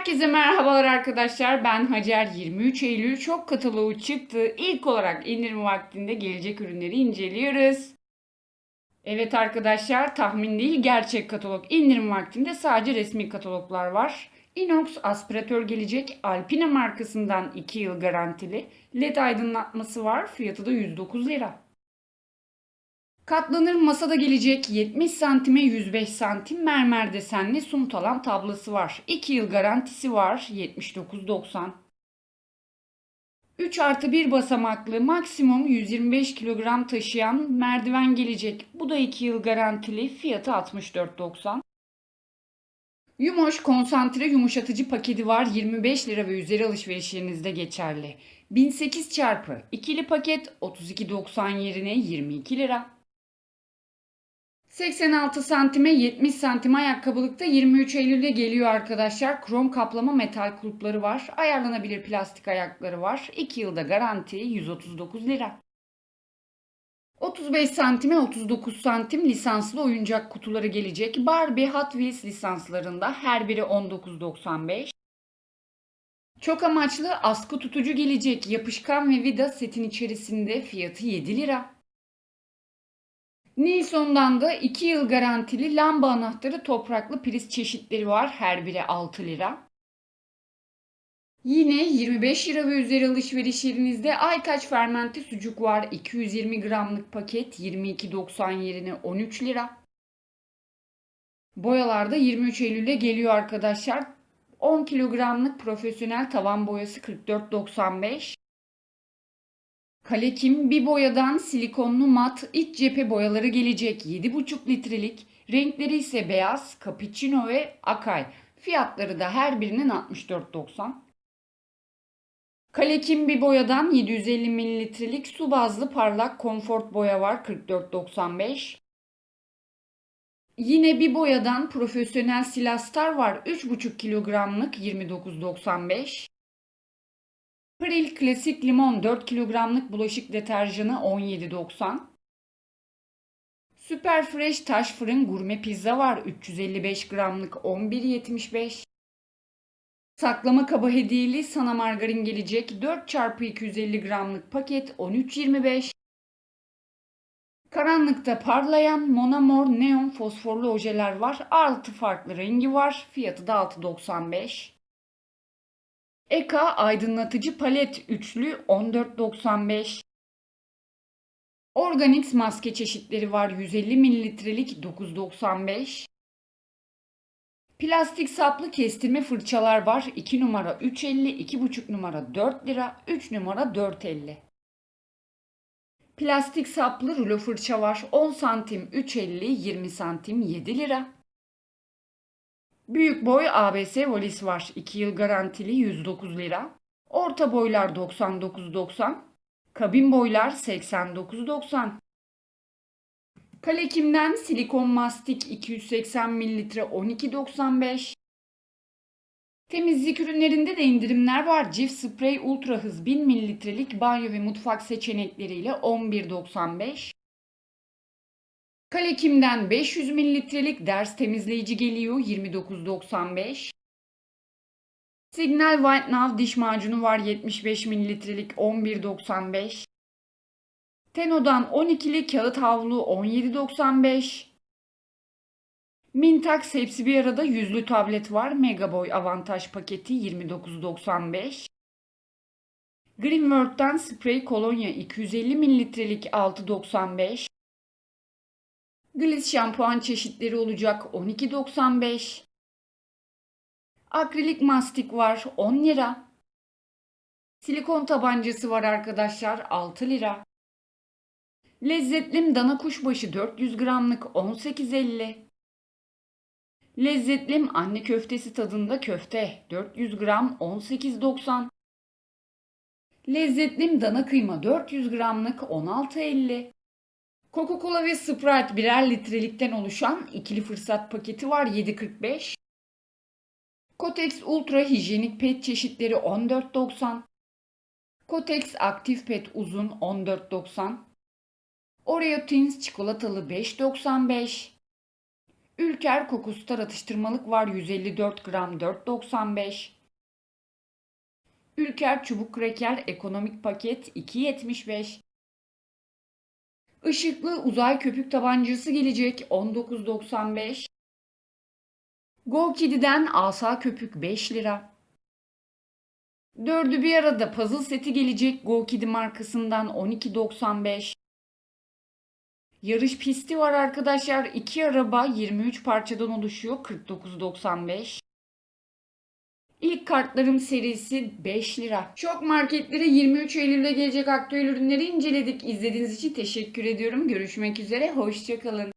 Herkese merhabalar arkadaşlar. Ben Hacer. 23 Eylül çok kataloğu çıktı. İlk olarak indirim vaktinde gelecek ürünleri inceliyoruz. Evet arkadaşlar tahmin değil gerçek katalog. İndirim vaktinde sadece resmi kataloglar var. Inox aspiratör gelecek. Alpina markasından 2 yıl garantili. LED aydınlatması var. Fiyatı da 109 lira. Katlanır masada gelecek 70 santime 105 santim mermer desenli suntalan tablası var. 2 yıl garantisi var 79.90. 3 artı 1 basamaklı maksimum 125 kilogram taşıyan merdiven gelecek. Bu da 2 yıl garantili fiyatı 64.90. Yumoş konsantre yumuşatıcı paketi var 25 lira ve üzeri alışverişlerinizde geçerli. 1008 çarpı ikili paket 32.90 yerine 22 lira. 86 santime 70 santim ayakkabılıkta 23 Eylül'de geliyor arkadaşlar. Krom kaplama metal kulpları var. Ayarlanabilir plastik ayakları var. 2 yılda garanti 139 lira. 35 santime 39 santim lisanslı oyuncak kutuları gelecek. Barbie Hot Wheels lisanslarında her biri 19.95. Çok amaçlı askı tutucu gelecek. Yapışkan ve vida setin içerisinde fiyatı 7 lira. Nilsson'dan da 2 yıl garantili lamba anahtarı topraklı priz çeşitleri var. Her biri 6 lira. Yine 25 lira ve üzeri alışverişlerinizde Aytaç fermente sucuk var. 220 gramlık paket 22.90 yerine 13 lira. Boyalarda 23 Eylül'e geliyor arkadaşlar. 10 kilogramlık profesyonel tavan boyası 44.95. Kalekim bir boyadan silikonlu mat iç cephe boyaları gelecek 7,5 litrelik. Renkleri ise beyaz, cappuccino ve akay. Fiyatları da her birinin 64.90. Kalekim bir boyadan 750 mililitrelik su bazlı parlak konfort boya var 44.95. Yine bir boyadan profesyonel silastar var 3,5 kilogramlık 29.95. Pril Klasik Limon 4 kilogramlık bulaşık deterjanı 17.90. Süper Fresh Taş Fırın Gurme Pizza var 355 gramlık 11.75. Saklama kaba hediyeli sana margarin gelecek 4 çarpı 250 gramlık paket 13.25. Karanlıkta parlayan Monamor neon fosforlu ojeler var. 6 farklı rengi var. Fiyatı da 6.95. Eka aydınlatıcı palet üçlü 14.95. Organix maske çeşitleri var 150 mililitrelik 9.95. Plastik saplı kestirme fırçalar var 2 numara 3.50, 2.5 numara 4 lira, 3 numara 4.50. Plastik saplı rulo fırça var 10 santim 3.50, 20 santim 7 lira. Büyük boy ABS valiz var. 2 yıl garantili 109 lira. Orta boylar 99.90. Kabin boylar 89.90. Kalekim'den silikon mastik 280 mililitre 12.95. Temizlik ürünlerinde de indirimler var. Cif Spray Ultra Hız 1000 mililitrelik banyo ve mutfak seçenekleriyle 11.95. Kalekim'den 500 mililitrelik ders temizleyici geliyor 29.95. Signal White Now diş macunu var 75 mililitrelik 11.95. Teno'dan 12'li kağıt havlu 17.95. Mintax hepsi bir arada yüzlü tablet var. Megaboy avantaj paketi 29.95. Greenworld'dan sprey kolonya 250 mililitrelik 6.95. Gliss şampuan çeşitleri olacak 12.95. Akrilik mastik var 10 lira. Silikon tabancası var arkadaşlar 6 lira. Lezzetlim dana kuşbaşı 400 gramlık 18.50. Lezzetlim anne köftesi tadında köfte 400 gram 18.90. Lezzetlim dana kıyma 400 gramlık 16.50. Coca-Cola ve Sprite birer litrelikten oluşan ikili fırsat paketi var 7.45. Kotex Ultra hijyenik pet çeşitleri 14.90. Kotex aktif pet uzun 14.90. Oreo Thins çikolatalı 5.95. Ülker Kokustar atıştırmalık var 154 gram 4.95. Ülker çubuk kreker ekonomik paket 2.75. Işıklı uzay köpük tabancası gelecek 19.95. Go Kiddy'den asa köpük 5 lira. Dördü bir arada puzzle seti gelecek Go Kiddy markasından 12.95. Yarış pisti var arkadaşlar. İki araba 23 parçadan oluşuyor 49.95. Kartlarım serisi 5 lira. Şok marketlere 23 Eylül'de gelecek aktüel ürünleri inceledik. İzlediğiniz için teşekkür ediyorum. Görüşmek üzere. Hoşçakalın.